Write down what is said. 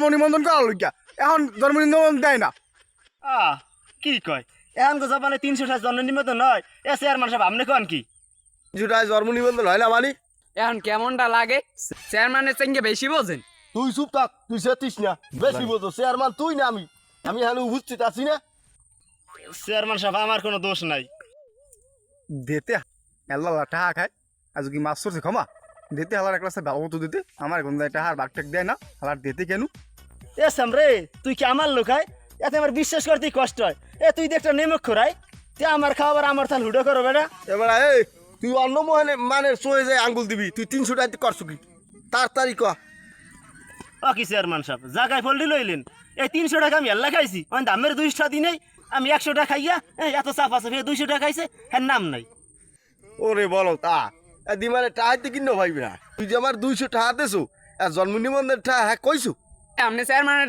জন্ম নিবন্ধন করা লইকা এখন জন্ম নিবন্ধন দেয় না। আহ কি কয়? এখন তো জাপানে তিনশো সাত জন্ম নিমিত্ত নয়। এ চেয়ারম্যান সাহেব আপনি কন কি? জন্ম নিবন্ধন হয় না মানি? এখন কেমনটা লাগে? চেয়ারম্যানের সঙ্গে বেশি বোঝেন। তুই চুপ থাক তুই সেতিস না। বেশি বোঝো চেয়ারম্যান তুই না আমি। আমি এখানে উপস্থিত আছি না। চেয়ারম্যান সাহেব আমার কোনো দোষ নাই। দিতে আল্লাহ টাকা খায়। আজ কি মাছ চড়ছে ক্ষমা? দিতে হালার এক রাস্তায় ভালো তো দিতে। আমার কোন টাকা বাঘ টেক দেয় না। হালার দিতে কেন? এ সামরে তুই কি আমার লোক হয় এতে আমার বিশ্বাস করতে কষ্ট হয়। এ তুই দেখটা নেমক খোরাই তে আমার খাবার আমার থাল হুডো করো বেটা। এবার এই তুই অন্য মহানে মানের চয়ে যায় আঙ্গুল দিবি তুই তিনশো টাকা করছ কি? তাড়াতাড়ি ক। ও কি চেয়ারম্যান সাহেব জায়গায় ফলডি লইলেন। এই তিনশো টাকা আমি এল্লা খাইছি। আমি দামের দুইশো দিই নাই আমি একশো টাকা খাইয়া এই এত চাপ আছে ফের দুইশো টাকা খাইছে হ্যাঁ নাম নাই। ওরে বলো তা দিমারে টাহাইতে কিনো ভাইবি না তুই যে আমার দুইশো টাকা দেছো আর জন্ম নিবন্ধনের টাকা হ্যাঁ কইছো? আপনি চেয়ারম্যানের